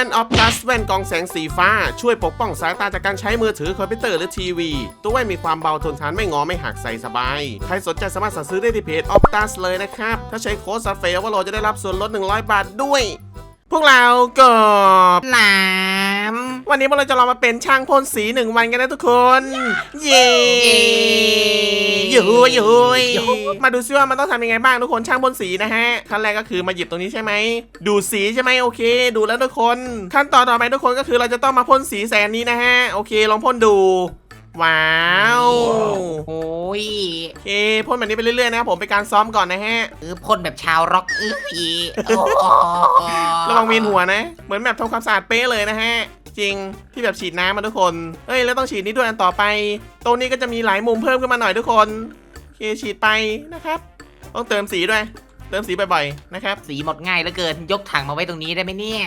ว่นออฟพลัสแว่นกองแสงสีฟ้า ช่วยปกป้องสายตาจากการใช้มือถือคอมพิวเตอร์หรือทีวี ตัวแว่นมีความเบาทนทานไม่งอไม่หักใส่สบาย ใครสนใจสามารถสั่งซื้อได้ที่เพจออฟตัสเลยนะครับ ถ้าใช้โค้ดซัฟเฟลว่าโลจะได้รับส่วนลด 100 บาทด้วย พวกเรากบหลามวันนี้พวกเราจะลองมาเป็นช่างพ่นสีหนึ่งวันกันนะทุกคน เย้ยูหูยูหูยมาดูซิว่ามันต้องทำยังไงบ้างทุกคนช่างพ่นสีนะฮะขั้นแรกก็คือมาหยิบตรงนี้ใช่ไหม ดูสีใช่ไหมโอเค ดูแล้วทุกคน ขั้นตอนต่อไปทุกคนก็คือเราจะต้องมาพ่นสีแสนนี้นะฮะ โอเค ลองพ่นดู ว้าวโอ้ยโอเคพ่นแบบนี้ไปเรื่อยๆนะครับผมเป็นการซ้อมก่อนนะฮะเออพ่นแบบชาวร็อกเอ้ยโอ้ระวังเวียนหัวนะ เหมือนแบบทำความสะอาดเป๊ะเลยนะฮะจริงที่แบบฉีดน้ำมาทุกคนเฮ้ยแล้วต้องฉีดนี้ด้วยอันต่อไป ตรงนี้ก็จะมีหลายมุมเพิ่มขึ้นมาหน่อยทุกคนโอเคฉีดไปนะครับ ต้องเติมสีด้วย เติมสีบ่อยๆนะครับ สีหมดง่ายเหลือเกินยกถังมาไว้ตรงนี้ได้ไหมเนี่ย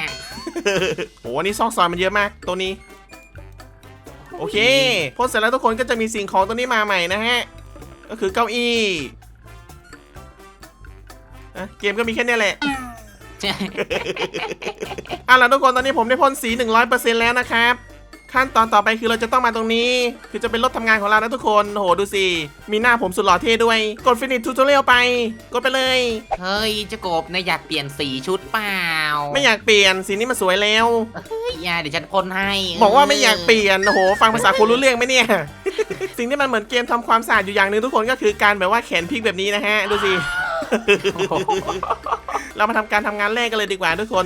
โหอันนี่ซอกซอยมันเยอะมากตัวนี้ โอเคพ่นเสร็จแล้วทุกคนก็จะมีสิ่งของตัวนี้มาใหม่นะฮะ ก็คือเก้าอี้อะเกมก็มีแค่เนี้ยแหละอะแล้วทุกคนตอนนี้ผมได้พ่นสี 100%แล้วนะครับ ขั้นตอนต่อไปคือเราจะต้องมาตรงนี้ คือจะเป็นรถทำงานของเรานะทุกคนโอ้โหดูสิ มีหน้าผมสุดหล่อเท่ด้วย กดฟินิชทูตอเรียลไป กดไปเลย เฮ้ยเจ้ากบนายอยากเปลี่ยนสีชุดเปล่าไม่อยากเปลี่ยนสีนี้มันสวยแล้ว เฮ้ยอย่าเดี๋ยวฉันพ่นให้บอกว่าไม่อยากเปลี่ยนโอ้โหฟังภาษาคุณรู้เรื่องไหมเนี่ย สิ่งที่มันเหมือนเกมทำความสะอาดอยู่อย่างหนึ่งทุกคนก็คือการแบบว่าแขนพลิกแบบนี้นะฮะดูสิโอ้โหเรามาทำการทำงานแรกกันเลยดีกว่าทุกคน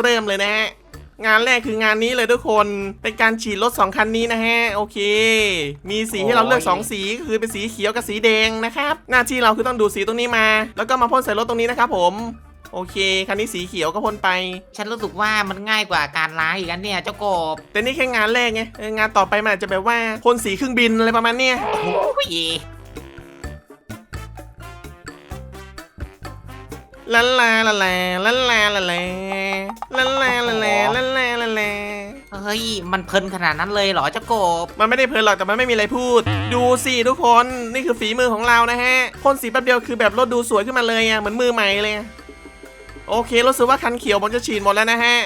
เริ่มเลยนะฮะ งานแรกคืองานนี้เลยทุกคน เป็นการฉีดรถสองคันนี้นะฮะ โอเค มีสีให้เราเลือกสองสีก็คือเป็นสีเขียวกับสีแดงนะครับ หน้าที่เราคือต้องดูดสีตรงนี้มา แล้วก็มาพ่นใส่รถตรงนี้นะครับผม โอเค คันนี้สีเขียวก็พ่นไป ฉันรู้สึกว่ามันง่ายกว่าการล้างอีกอันเนี่ยเจ้ากบแต่นี่แค่งานแรกไงเอองานต่อไปมันอาจจะแบบว่าพ่นสีเครื่องบินอะไรประมาณเนี้ย โอ้ย ลาลาลาลาลาลาลาลาลาลาลาลาลาลาลาลาเฮ้ย มันเพลินขนาดนั้นเลยเหรอเจ้ากบ มันไม่ได้เพลินหรอกแต่มันไม่มีอะไรพูด ดูสิทุกคนนี่คือฝีมือของเรานะฮะพ่นสีแป๊บเดียวคือแบบรถดูสวยขึ้นมาเลยอะเหมือนมือใหม่เลย โอเครู้สึกว่าคันเขียวผมจะฉีดหมดแล้วนะฮะ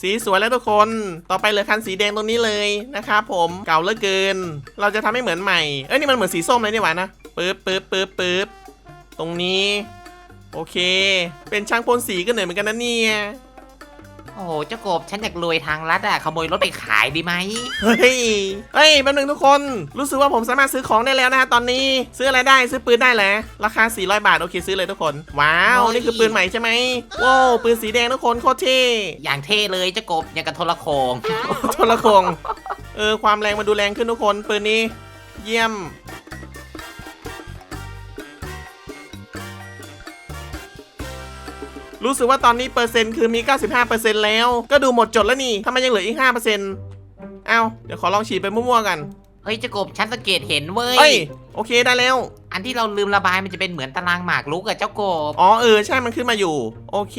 สีสวยแล้วทุกคน ต่อไปเหลือคันสีแดงตรงนี้เลยนะครับผมเก่าเหลือเกิน เราจะทำให้เหมือนใหม่ เอ้ยนี่มันเหมือนสีส้มเลยนี่หว่านะปึ๊บปึ๊บปึ๊บปึ๊บตรงนี้ โอเค เป็นช่างพ่นสีก็เหนื่อยเหมือนกันนะเนี่ยโอ้โหเจ้ากบฉันอยากรวยทางลัดอะขโมยรถไปขายดีไหมเฮ้ยเฮ้ยแป๊บนึงทุกคน รู้สึกว่าผมสามารถซื้อของได้แล้วนะฮะตอนนี้ ซื้ออะไรได้ซื้อปืนได้แหละราคา 400 บาทโอเคซื้อเลยทุกคน ว้าว นี่คือปืนใหม่ใช่ไหมว้าวปืนสีแดงทุกคนโคตรเท่อย่างเท่เลยเจ้ากบอย่างกับโทรโขงโทรโคงเออความแรงมันดูแรงขึ้นทุกคนปืนนี้ เยี่ยม รู้สึกว่าตอนนี้เปอร์เซ็นต์คือมี 95%แล้ว ก็ดูหมดจดแล้วนี่ทำไมยังเหลืออีก 5%เอ้าเดี๋ยวขอลองฉีดไปมั่วๆกันเฮ้ยเจ้ากบฉันสังเกตเห็นเว้ยเอ้ยโอเคได้แล้ว อันที่เราลืมระบายมันจะเป็นเหมือนตารางหมากรุกอะเจ้ากบอ๋อเออใช่มันขึ้นมาอยู่ โอเค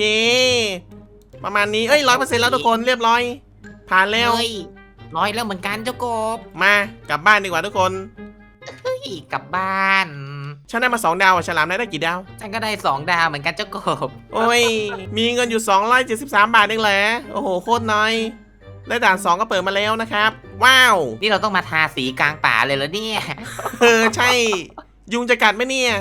ประมาณนี้เอ้ยร้อยเปอร์เซ็นต์แล้วทุกคนเรียบร้อย ผ่านแล้วเฮ้ยร้อยแล้วเหมือนกันเจ้ากบมากลับบ้านดีกว่าทุกคนเฮ้ยกลับบ้าน ฉันได้มาสองดาวอะฉลามได้ได้กี่ดาว ฉันก็ได้สองดาวเหมือนกันเจ้ากบ โอ้ย มีเงินอยู่273 บาทเองแหละโอ้โห โคตรน้อยได้ด่าน 2 ก็เปิดมาแล้วนะครับ ว้าว นี่เราต้องมาทาสีกลางป่าเลยเหรอเนี่ย เออ ใช่ ยุงจะกัดไหมเนี่ย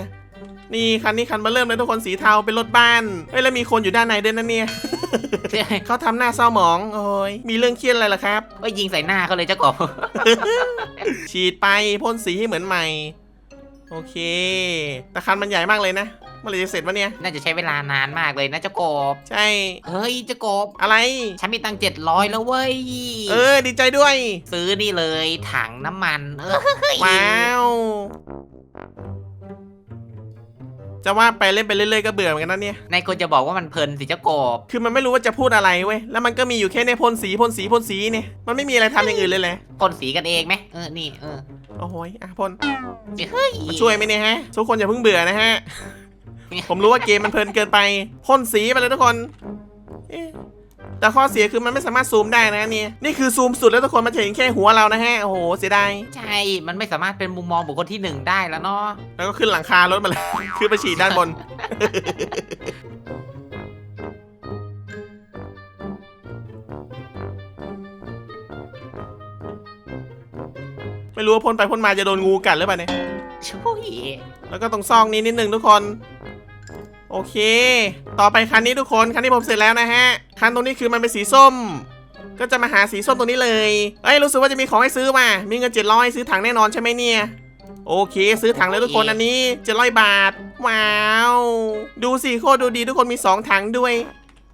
นี่คันนี้คันมาเริ่มเลยทุกคนสีเทาเป็นรถบ้าน เฮ้ย แล้วมีคนอยู่ด้านในด้วยนะเนี่ย เขาทำหน้าเศร้าหมอง โอ้ย มีเรื่องเครียดอะไรล่ะครับ ก็ยิงใส่หน้าเขาเลยเจ้ากบ ฉีดไปพ่นสีให้เหมือนใหม่ โอเคแต่คันมันใหญ่มากเลยนะเมื่อไหรจะเสร็จวะเนี่ย น่าจะใช้เวลานานมากเลยนะเจ้ากบ ใช่เฮ้ยเจ้ากบ อะไร ฉันมีตังค์เจ็ดร้อยแล้วเว้ย เออดีใจด้วย ซื้อนี่เลยถังน้ำมัน เออว้าว จะว่าไปเล่นไปเรื่อยๆก็เบื่อเหมือนกันนะเนี่ยนายควรจะบอกว่ามันเพลินสิเจ้ากบคือมันไม่รู้ว่าจะพูดอะไรเว้ยแล้วมันก็มีอยู่แค่ในพ่นสีพ่นสีพ่นสีเนี่ยมันไม่มีอะไรทำอย่างอื่นเลยแหละพ่นสีกันเองไหมเออนี่เออโอ้โหยอะพ่นเฮ้ยช่วยไหมเนี่ยฮะทุกคนอย่าเพิ่งเบื่อนะฮะผมรู้ว่าเกมมันเพลินเกินไปพ่นสีไปเลยทุกคนเอ๊ะ แต่ข้อเสียคือมันไม่สามารถซูมได้นะนี่นี่คือซูมสุดแล้วทุกคนมาเห็นแค่หัวเรานะฮะโอ้โหเสียดายใช่ มันไม่สามารถเป็นมุมมองบุคคลที่หนึ่งได้แล้วเนาะแล้วก็ขึ้นหลังคารถมาเลย ขึ้นไปฉีดด้านบน ไม่รู้ว่าพ่นไปพ่นมาจะโดนงูกัดหรือเปล่าเนี่ยช่วยแล้วก็ตรงซองนี้นิดหนึ่งทุกคน โอเค ต่อไปคันนี้ทุกคนคันนี้ผมเสร็จแล้วนะฮะคันตรงนี้คือมันเป็นสีส้ม ก็จะมาหาสีส้มตรงนี้เลยเอ้ยรู้สึกว่าจะมีของให้ซื้อมา มีเงิน700ซื้อถังแน่นอนใช่ไหมเนี่ยโอเค ซื้อถังเลยทุกคนอันนี้700บาท ว้าว ดูสิโคตรดูดีทุกคนมี 2 ถังด้วย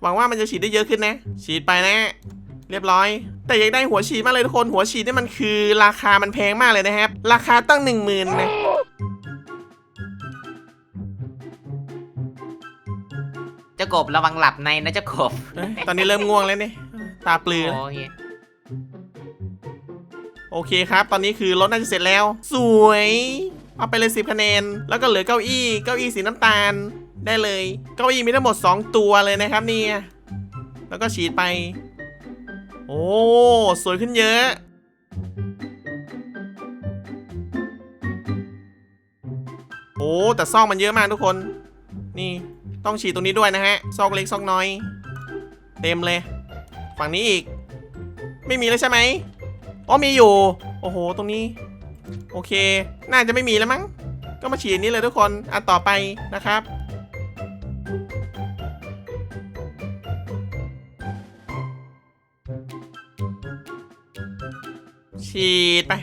หวังว่ามันจะฉีดได้เยอะขึ้นนะ ฉีดไปนะ เรียบร้อย แต่อยากได้หัวฉีดมากเลยทุกคนหัวฉีดนี่มันคือราคามันแพงมากเลยนะครับ ราคาตั้ง 1 0,000นะ กบระวังหลับในนะเจ้ากบเอ้ยตอนนี้เริ่มง่วงแล้วนี่ตาปลือแล้วโอ้ยโอเคครับ ตอนนี้คือรถน่าจะเสร็จแล้ว สวย เอาไปเลยสิบคะแนน แล้วก็เหลือเก้าอี้เก้าอี้สีน้ำตาลได้เลย เก้าอี้มีทั้งหมด 2 ตัวเลยนะครับเนี่ยแล้วก็ฉีดไป โอ้สวยขึ้นเยอะ โอ้แต่ซอกมันเยอะมากทุกคน นี่ ต้องฉีดตรงนี้ด้วยนะฮะ ซอกเล็กซอกน้อย เต็มเลย ฝั่งนี้อีก ไม่มีแล้วใช่ไหมอ๋อมีอยู่ โอ้โห ตรงนี้ โอเค น่าจะไม่มีแล้วมั้ง ก็มาฉีดนี้เลยทุกคน อันต่อไปนะครับ ฉีดไป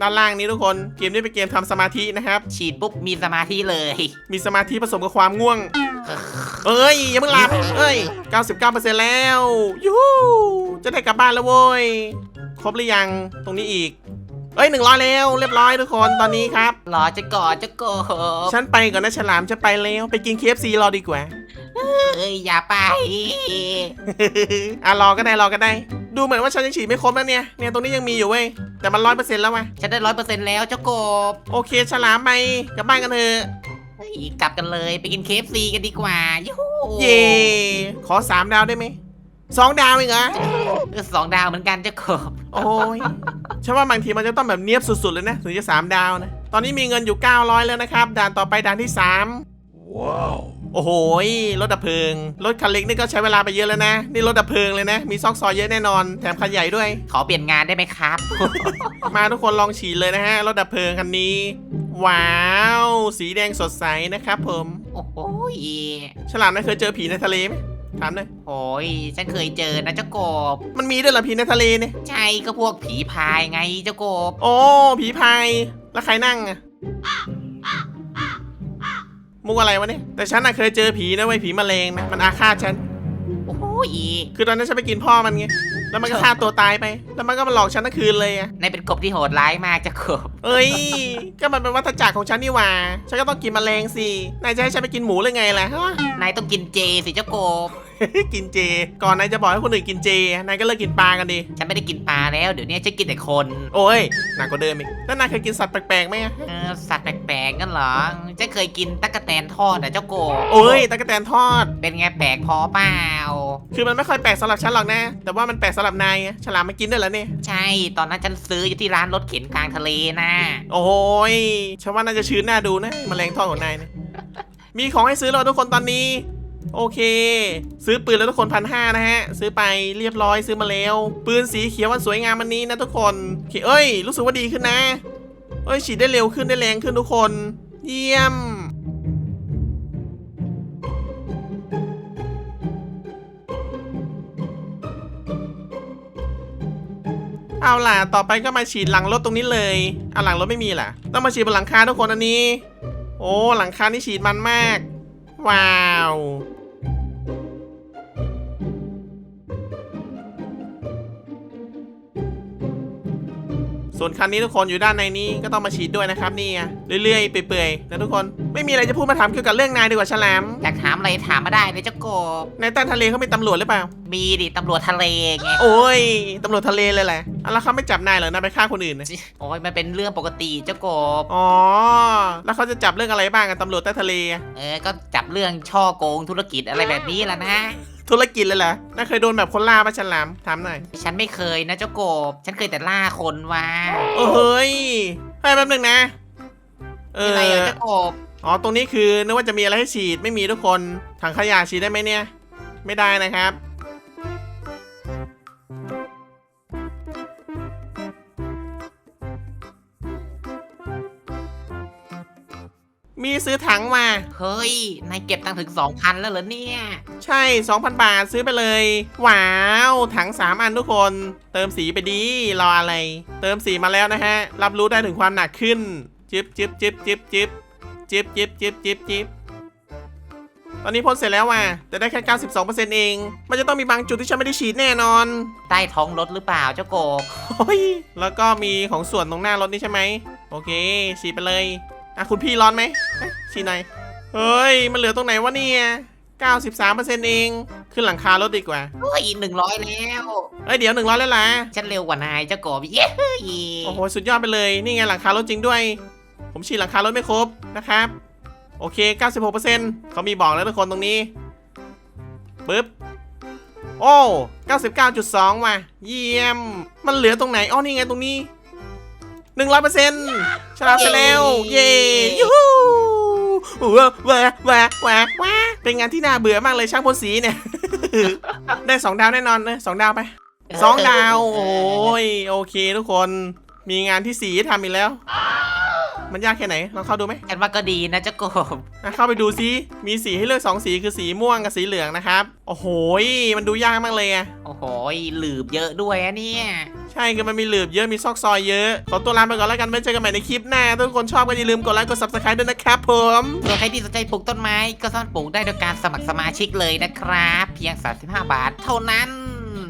ด้านล่างนี้ทุกคนเกมนี้เป็นเกมทำสมาธินะครับ ฉีดปุ๊บมีสมาธิเลย มีสมาธิผสมกับความง่วง เอ้ยอย่าเพิ่งหลับเอ้ย 99%แล้วยูฮูจะได้กลับบ้านแล้วเว้ย ครบหรือยังตรงนี้อีก เอ้ย100แล้วเรียบร้อยทุกคนตอนนี้ครับรอจะกอดเจ้ากบฉันไปก่อนนะฉลามจะไปแล้วไปกิน KFC รอดีกว่า เอ้ยอย่าไป อะรอก็ได้รอก็ได้ ดูเหมือนว่าฉันยังฉีดไม่ครบแล้วเนี่ยเนี่ยตรงนี้ยังมีอยู่เว้ยแต่มันร้อยเปอร์เซ็นต์แล้วว่ะฉันได้ร้อยเปอร์เซ็นต์แล้วเจ้ากบ โอเคฉลามไปกลับบ้านกันเถอะ เฮ้ยกลับกันเลยไปกินเคฟซีกันดีกว่ายูหูเย่ขอสามดาวได้ไหมสองดาวเองเหรอเออสองดาวเหมือนกันเจ้ากบโอ้ยฉันว่าบางทีมันจะต้องแบบเนียบสุดๆเลยนะถึงจะ3ดาวนะ ตอนนี้มีเงินอยู่ 900 แล้วนะครับ ด่านต่อไปด่านที่ 3 ว้าว โอ้โหยรถดับเพลิง รถคันเล็กนี่ก็ใช้เวลาไปเยอะแล้วนะ นี่รถดับเพลิงเลยนะ มีซอกซอยเยอะแน่นอน แถมคันใหญ่ด้วย ขอเปลี่ยนงานได้ไหมครับ มาทุกคนลองฉีดเลยนะฮะ รถดับเพลิงคันนี้ ว้าว สีแดงสดใสนะครับผมโอ้โหยฉลามนะเคยเจอผีในทะเลไหมถามหน่อยโอ้ยฉันเคยเจอนะเจ้ากบ มันมีด้วยเหรอผีในทะเลเนี่ยใช่ก็พวกผีพายไงเจ้ากบ โอ้ผีพายแล้วใครนั่งอะมุกอะไรวะเนี่ยแต่ฉันน่ะเคยเจอผีนะเว้ยผีแมลงนะมันอาฆาตฉันโอ้ ยคือตอนนั้นฉันไปกินพ่อมันไง แล้วมันก็ฆ่าตัวตายไป แล้วมันก็มาหลอกฉันทั้งคืนเลยอะนายเป็นกบที่โหดร้ายมากเจ้ากบ เอ้ย ก็มันเป็นวัฏจักรของฉันนี่หว่า ฉันก็ต้องกินแมลงสิ นายจะให้ฉันไปกินหมูหรือไงล่ะฮะนายต้องกินเจสิเจ้ากบ กินเจ ก่อนนายจะบอกให้คนอื่นกินเจ นายก็เลิกกินปลากันดิ ฉันไม่ได้กินปลาแล้ว เดี๋ยวนี้ฉันกินแต่คน โอ้ยหนักกว่าเดิมอีกแล้วนายเคยกินสัตว์แปลกๆไหมอะเออสัตว์แปลกๆกันเหรอ ฉันเคยกินตั๊กแตนทอดอะเจ้ากบโอ้ยตะกแตนทอด เป็นไงแปลกพอเปล่า คือมันไม่ค่อยแปลกสำหรับฉันหรอกนะ แต่ว่ามันแปลกสำหรับนายอะฉลามมากินด้วยเหรอเนี่ย ใช่ ตอนนั้นฉันซื้ออยู่ที่ร้านรถเข็นกลางทะเลนะโอ้ยฉันว่าน่าจะชื้นน่าดูนะแมลงทอดของนายเนี่ยมีของให้ซื้อแล้วทุกคนตอนนี้ โอเค ซื้อปืนแล้วทุกคนพันห้านะฮะ ซื้อไปเรียบร้อยซื้อมาแล้ว ปืนสีเขียวมันสวยงามมันนี้นะทุกคนเอ้ย รู้สึกว่าดีขึ้นนะเอ้ยฉีดได้เร็วขึ้นได้แรงขึ้นทุกคน เยี่ยมเอาล่ะ ต่อไปก็มาฉีดหลังรถตรงนี้เลยเอะหลังรถไม่มีล่ะ ต้องมาฉีดบนหลังคาทุกคนอันนี้ โอ้ หลังคานี่ฉีดมันมาก ว้าว ส่วนคันนี้ทุกคนอยู่ด้านในนี้ก็ต้องมาฉีดด้วยนะครับนี่ไงเรื่อยๆเปื่อยๆนะทุกคนไม่มีอะไรจะพูดมาถามเกี่ยวกับเรื่องนายดีกว่าฉลามอยากถามอะไรถามมาได้เลยเจ้ากบในใต้ทะเลเขามีตำรวจหรือเปล่า มีดิตำรวจทะเลไงโอ้ยตำรวจทะเลเลยแหละอะแล้วเขาไม่จับนายเหรอนายไปฆ่าคนอื่นนะโอ้ยมันเป็นเรื่องปกติเจ้ากบอ๋อแล้วเขาจะจับเรื่องอะไรบ้างกับตำรวจใต้ทะเลอะเออก็จับเรื่องช่อโกงธุรกิจอะไรแบบนี้แหละนะ ธุรกิจเลยเหรอน่าเคยโดนแบบคนล่าปะฉลามถามหน่อยฉันไม่เคยนะเจ้ากบ ฉันเคยแต่ล่าคนว่าโอ้เฮ้ยให้แป๊บหนึงนะ เอมีออะไรเหรอเจ้ากบอ๋อตรงนี้คือนึกว่าจะมีอะไรให้ฉีดไม่มีทุกคนถังขยะฉีดได้ไหมเนี่ย ไม่ได้นะครับ มีซื้อถังมา เฮ้ย นายเก็บตังค์ถึง 2,000 แล้วเหรอเนี่ย ใช่ 2,000 บาทซื้อไปเลย ว้าว ถัง 3 อันทุกคน เติมสีไปดี รออะไร เติมสีมาแล้วนะฮะ รับรู้ได้ถึงความหนักขึ้น จิบจิบจิบจิบจิบจิบจิบจิบจิบจิบตอนนี้พ่นเสร็จแล้วว่ะ แต่ได้แค่ 92%เอง มันจะต้องมีบางจุดที่ฉันไม่ได้ฉีดแน่นอน ใต้ท้องรถหรือเปล่าเจ้าโกบโอ้ยแล้วก็มีของส่วนตรงหน้ารถนี่ใช่ไหม โอเค ฉีดไปเลย อะคุณพี่ร้อนไหมเอ๊ะฉีดหน่อยเฮ้ย มันเหลือตรงไหนวะเนี่ย93%เอง ขึ้นหลังคารถดีกว่าเฮ้ยหนึ่งร้อยแล้วเอ้ยเดี๋ยวหนึ่งร้อยแล้วล่ะฉันเร็วกว่านายเจ้าโกบเย้โอ้โห สุดยอดไปเลย นี่ไงหลังคารถจริงด้วย ผมฉีดหลังคารถไม่ครบนะครับ โอเค 96%เขามีบอกแล้วทุกคนตรงนี้ปึ๊บโอ้ 99.2 ว่ะ เยี่ยม มันเหลือตรงไหน อ๋อ นี่ไงตรงนี้ 100%ชนะไปแล้ว เย้ยูฮูว้าวว้าวว้าวว้าวว้าเป็นงานที่น่าเบื่อมากเลยช่างพ่นสีเนี่ย ได้สองดาวแน่นอนเลยสองดาวไปสองดาว โอ้ย โอเคทุกคน มีงานที่สีให้ทำอีกแล้ว มันยากแค่ไหนลองเข้าดูไหมฉันว่าก็ดีนะเจ้าโกบอะเข้าไปดูซิมีสีให้เลือกสองสีคือสีม่วงกับสีเหลืองนะครับโอ้โหยมันดูยากมากเลยอะโอ้โหหลืบเยอะด้วยอะเนี่ย ใช่คือมันมีหลืบเยอะมีซอกซอยเยอะขอตัวลาไปก่อนแล้วกันไว้เจอกันใหม่ในคลิปหน้าถ้าทุกคนชอบก็อย่าลืมกดไลค์กด subscribe ด้วยนะครับผมส่วนใครที่สนใจปลูกต้นไม้ก็สามารถปลูกได้โดยการสมัครสมาชิกเลยนะครับ เพียง 35 บาทเท่านั้น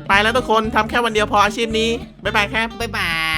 ไปแล้วทุกคนทำแค่วันเดียวพออาชีพนี้บ๊ายบายครับ บ๊ายบาย